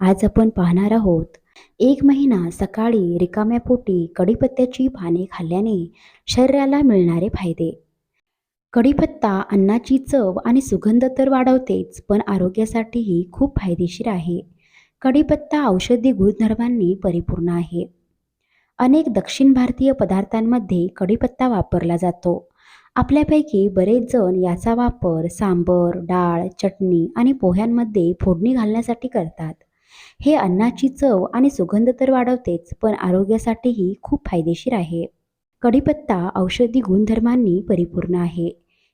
आज आपण पाहणार आहोत. एक महिना सकाळी रिकाम्या पोटी कढीपत्त्याची पाने खाल्ल्याने शरीराला मिळणारे फायदे. कढीपत्ता अन्नाची चव आणि सुगंध तर वाढवतेच पण आरोग्यासाठीही खूप फायदेशीर आहे. कढीपत्ता औषधी गुणधर्मांनी परिपूर्ण आहे. अनेक दक्षिण भारतीय पदार्थांमध्ये कढीपत्ता वापरला जातो. आपल्यापैकी बरेच जण याचा वापर सांबर डाळ चटणी आणि पोह्यांमध्ये फोडणी घालण्यासाठी करतात. हे अन्नाची चव आणि सुगंध तर वाढवतेच पण आरोग्यासाठीही खूप फायदेशीर आहे. कढीपत्ता औषधी गुणधर्मांनी परिपूर्ण आहे.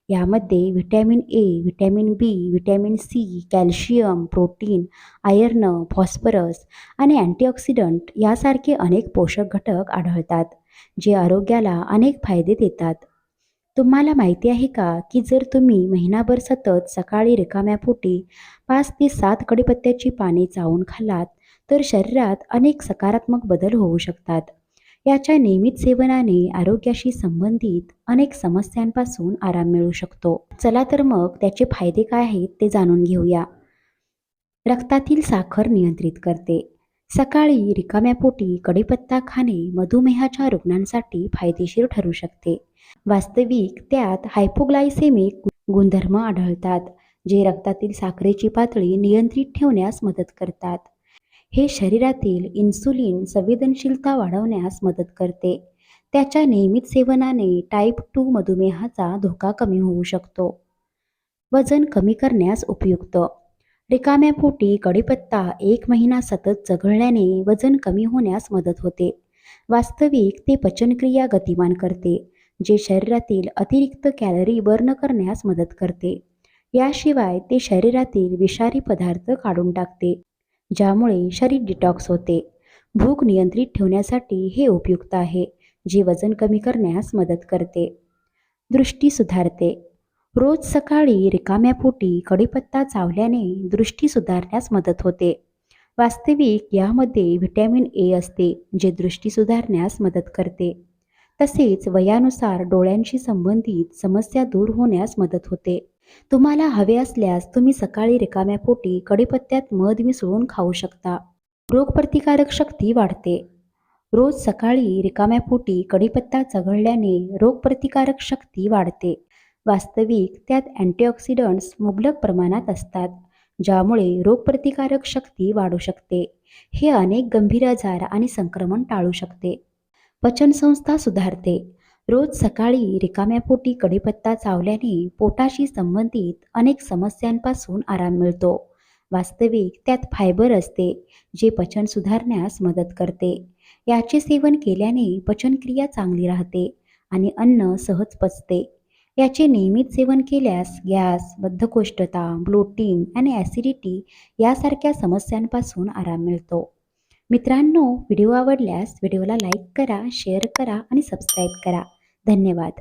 यामध्ये vitamin A vitamin B vitamin C calcium protein iron phosphorus आणि अँटीऑक्सिडंट यासारखे अनेक पोषक घटक आढळतात जे आरोग्याला अनेक फायदे देतात. तुम्हाला माहिती आहे का की जर तुम्ही महिनाभर सतत सकाळी रिकाम्या पोटी पाच ते सात कडीपत्त्याची पाने चावून खाल्लात तर शरीरात अनेक सकारात्मक बदल होऊ शकतात. याच्या नियमित सेवनाने आरोग्याशी संबंधित अनेक समस्यांपासून आराम मिळू शकतो. चला तर मग त्याचे फायदे काय आहेत ते जाणून घेऊया. रक्तातील साखर नियंत्रित करते. सकाळी रिकाम्या पोटी कडीपत्ता खाणे मधुमेहाच्या रुग्णांसाठी फायदेशीर ठरू शकते. वास्तविक त्यात हायपोग्लायसेमिक गुणधर्म आढळतात जे रक्तातील साखरेची पातळी नियंत्रित ठेवण्यास मदत करतात. हे शरीरातील इन्सुलिन संवेदनशीलता वाढवण्यास मदत करते. त्याच्या नियमित सेवनाने टाईप टू मधुमेहाचा धोका कमी होऊ शकतो. वजन कमी करण्यास उपयुक्त. रिकाम्या पोटी कढीपत्ता एक महिना सतत चघळल्याने वजन कमी होण्यास मदत होते. वास्तविक ते पचनक्रिया गतिमान करते जे शरीरातील अतिरिक्त कॅलरी बर्न करण्यास मदत करते. याशिवाय ते शरीरातील विषारी पदार्थ काढून टाकते ज्यामुळे शरीर डिटॉक्स होते. भूक नियंत्रित ठेवण्यासाठी हे उपयुक्त आहे जे वजन कमी करण्यास मदत करते. दृष्टी सुधारते. रोज सकाळी रिकाम्या पोटी कडीपत्ता चावल्याने दृष्टी सुधारण्यास मदत होते. वास्तविक यामध्ये व्हिटॅमिन ए असते जे दृष्टी सुधारण्यास मदत करते. तसेच वयानुसार डोळ्यांशी संबंधित समस्या दूर होण्यास मदत होते. तुम्हाला हवे असल्यास तुम्ही सकाळी रिकाम्या पोटी कडीपत्त्यात मध मिसळून खाऊ शकता. रोगप्रतिकारक शक्ती वाढते. रोज सकाळी रिकाम्या पोटी कडीपत्ता चघळल्याने रोगप्रतिकारक शक्ती वाढते. वास्तविक त्यात अँटीऑक्सिडंट्स मुबलक प्रमाणात असतात ज्यामुळे रोगप्रतिकारक शक्ती वाढू शकते. हे अनेक गंभीर आजार आणि संक्रमण टाळू शकते. पचनसंस्था सुधारते. रोज सकाळी रिकाम्या पोटी कढीपत्ता चावल्याने पोटाशी संबंधित अनेक समस्यांपासून आराम मिळतो. वास्तविक त्यात फायबर असते जे पचन सुधारण्यास मदत करते. याचे सेवन केल्याने पचनक्रिया चांगली राहते आणि अन्न सहज पचते. याचे नियमित सेवन केल्यास गॅस बद्धकोष्ठता ब्लोटिंग आणि ॲसिडिटी यासारख्या समस्यांपासून आराम मिळतो. मित्रांनो व्हिडिओ आवडल्यास व्हिडिओला लाईक करा शेअर करा आणि सबस्क्राईब करा. धन्यवाद.